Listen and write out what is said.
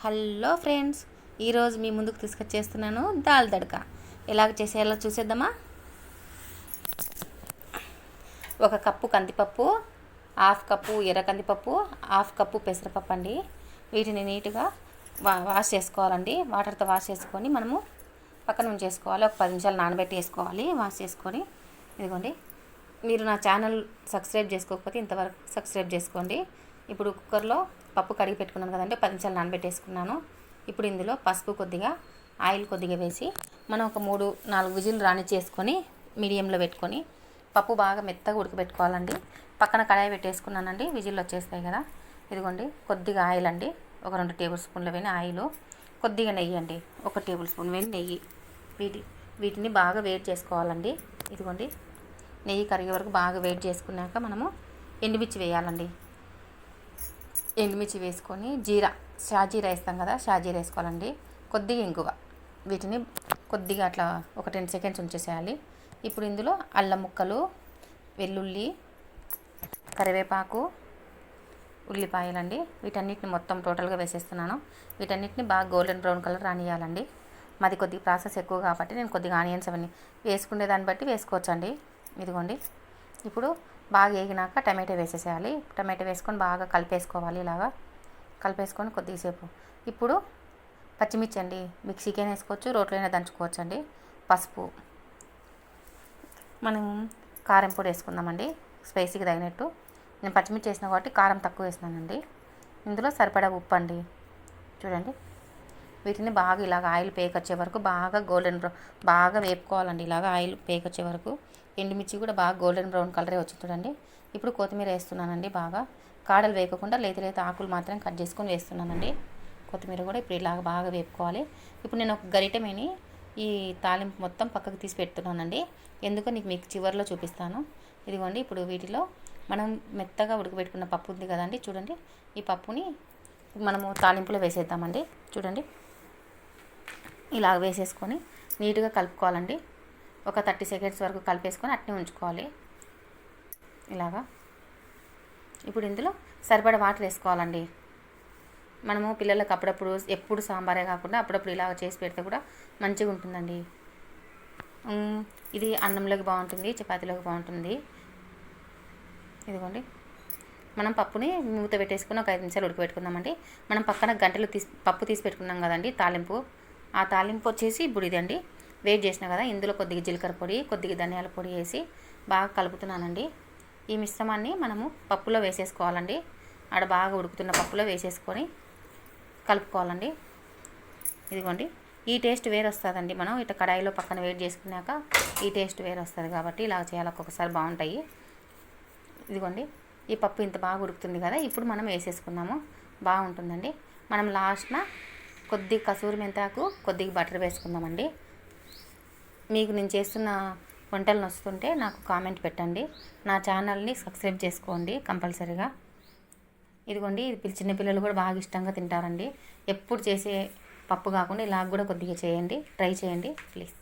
Hello friends ఈరోజు మీ ముందుకు తీసుకొచ్చేస్తున్నాను దాల్ తడక ఎలాగ చేసేయాలో చూసేద్దామా? ఒక కప్పు కందిపప్పు హాఫ్ కప్పు ఎర్ర కందిపప్పు హాఫ్ కప్పు పెసరపప్పు అండి. వీటిని నీట్గా వా వాష్ చేసుకోవాలండి. వాటర్తో వాష్ చేసుకొని మనము పక్కన ఉంచేసుకోవాలి. ఒక పది నిమిషాలు నానబెట్టి వేసుకోవాలి. వాష్ చేసుకొని ఇదిగోండి. మీరు నా ఛానల్ సబ్స్క్రైబ్ చేసుకోకపోతే ఇంతవరకు సబ్స్క్రైబ్ చేసుకోండి. ఇప్పుడు కుక్కర్లో పప్పు కడిగి పెట్టుకున్నాను కదండి పది నిమిషాలు నానబెట్టేసుకున్నాను. ఇప్పుడు ఇందులో పసుపు కొద్దిగా ఆయిల్ కొద్దిగా వేసి మనం ఒక మూడు నాలుగు విజిల్ రాని చేసుకొని మీడియంలో పెట్టుకొని పప్పు బాగా మెత్తగా ఉడకబెట్టుకోవాలండి. పక్కన కడాయి పెట్టేసుకున్నానండి విజిల్ వచ్చేస్తాయి కదా. ఇదిగోండి కొద్దిగా ఆయిల్ అండి. ఒక రెండు టేబుల్ స్పూన్ల వేని ఆయిల్ కొద్దిగా నెయ్యి అండి. ఒక టేబుల్ స్పూన్ వేని నెయ్యి. వీటి వీటిని బాగా వేడి చేసుకోవాలండి. ఇదిగోండి నెయ్యి కరిగే వరకు బాగా వేడి చేసుకున్నాక మనము ఎండుమిర్చి వేయాలండి. ఎండుమిర్చి వేసుకొని జీరా షాజీరా వేస్తాం కదా షాజీరా వేసుకోవాలండి. కొద్దిగా ఇంగువ. వీటిని కొద్దిగా అట్లా ఒక టెన్ సెకండ్స్ ఉంచేసేయాలి. ఇప్పుడు ఇందులో అల్లం ముక్కలు వెల్లుల్లి కరివేపాకు ఉల్లిపాయలండి. వీటన్నిటిని మొత్తం టోటల్గా వేసేస్తున్నాను. వీటన్నిటిని బాగా గోల్డెన్ బ్రౌన్ కలర్ రానియాలండి. మాది కొద్దిగా ప్రాసెస్ ఎక్కువ కాబట్టి నేను కొద్దిగా ఆనియన్స్ అవన్నీ వేసుకునే దాన్ని బట్టి వేసుకోవచ్చండి. ఇదిగోండి. ఇప్పుడు బాగా వేగినాక టమాటో వేసేసేయాలి. టమాటో వేసుకొని బాగా కలిపేసుకోవాలి ఇలాగా. కలిపేసుకొని కొద్దిసేపు. ఇప్పుడు పచ్చిమిర్చి అండి. మిక్సీకైనా వేసుకోవచ్చు రోట్లైనా దంచుకోవచ్చు అండి పసుపు. మనం కారం పొడి వేసుకుందామండి. స్పైసీకి తగినట్టు. నేను పచ్చిమిర్చి వేసిన కాబట్టి కారం తక్కువ వేసినానండి. ఇందులో సరిపడా ఉప్పు అండి. చూడండి. వీటిని బాగా ఇలాగ ఆయిల్ పేకొచ్చే వరకు బాగా గోల్డెన్ బ్రౌన్ బాగా వేపుకోవాలండి. ఇలాగ ఆయిల్ పేకొచ్చే వరకు. ఎండుమిర్చి కూడా బాగా గోల్డెన్ బ్రౌన్ కలరే వచ్చి చూడండి. ఇప్పుడు కొత్తిమీర వేస్తున్నానండి బాగా. కాడలు వేయకుండా లేత లేత ఆకులు మాత్రం కట్ చేసుకొని వేస్తున్నానండి. కొత్తిమీర కూడా ఇప్పుడు ఇలాగ బాగా వేపుకోవాలి. ఇప్పుడు నేను ఒక గరిటమేని ఈ తాలింపు మొత్తం పక్కకు తీసి పెడుతున్నానండి ఎందుకో నీకు మీకు చివరిలో చూపిస్తాను. ఇదిగోండి ఇప్పుడు వీటిలో మనం మెత్తగా ఉడకబెట్టుకున్న పప్పు ఉంది కదండి చూడండి. ఈ పప్పుని మనము తాలింపులో వేసేద్దామండి. చూడండి. ఇలా వేసేసుకొని నీట్గా కలుపుకోవాలండి. ఒక థర్టీ సెకండ్స్ వరకు కలిపేసుకొని అట్నే ఉంచుకోవాలి. ఇలాగా. ఇప్పుడు ఇందులో సరిపడ వాటర్ వేసుకోవాలండి. మనము పిల్లలకు అప్పుడప్పుడు ఎప్పుడు సాంబారే కాకుండా అప్పుడప్పుడు ఇలాగ చేసి పెడితే కూడా మంచిగా ఉంటుందండి. ఇది అన్నంలోకి బాగుంటుంది చపాతీలోకి బాగుంటుంది. ఇదిగోండి. మనం పప్పుని మూత పెట్టేసుకుని ఒక ఐదు నిమిషాలు ఉడకబెట్టుకుందామండి. మనం పక్కన గంటలు తీసి పప్పు తీసి పెట్టుకున్నాం కదండి తాలింపు. ఆ తాలింపు వచ్చేసి ఇప్పుడు ఇదండి. వేడి చేసిన కదా ఇందులో కొద్దిగా జీలకర్ర పొడి కొద్దిగా ధనియాల పొడి వేసి బాగా కలుపుతున్నానండి. ఈ మిశ్రమాన్ని మనము పప్పులో వేసేసుకోవాలండి. ఆడ బాగా ఉడుకుతున్న పప్పులో వేసేసుకొని కలుపుకోవాలండి. ఇదిగోండి ఈ టేస్ట్ వేరు వస్తుందండి మనం ఇట్లా కడాయిలో పక్కన వేడి చేసుకున్నాక ఈ టేస్ట్ వేరు వస్తుంది కాబట్టి ఇలా చేయాలి ఒక్కొక్కసారి బాగుంటాయి. ఇదిగోండి ఈ పప్పు ఇంత బాగా ఉడుకుతుంది కదా ఇప్పుడు మనం వేసేసుకున్నాము బాగుంటుందండి. మనం లాస్ట్న కొద్ది కసూరి మెంతాకు కొద్దిగా బటర్ వేసుకుందామండి. మీకు నేను చేస్తున్న వంటలు నొస్తుంటే నాకు కామెంట్ పెట్టండి. నా ఛానల్ని సబ్స్క్రైబ్ చేసుకోండి కంపల్సరీగా. ఇదిగోండి ఇది చిన్న పిల్లలు కూడా బాగా ఇష్టంగా తింటారండి. ఎప్పుడు చేసే పప్పు కాకుండా ఇలా కూడా కొద్దిగా చేయండి. ట్రై చేయండి ప్లీజ్.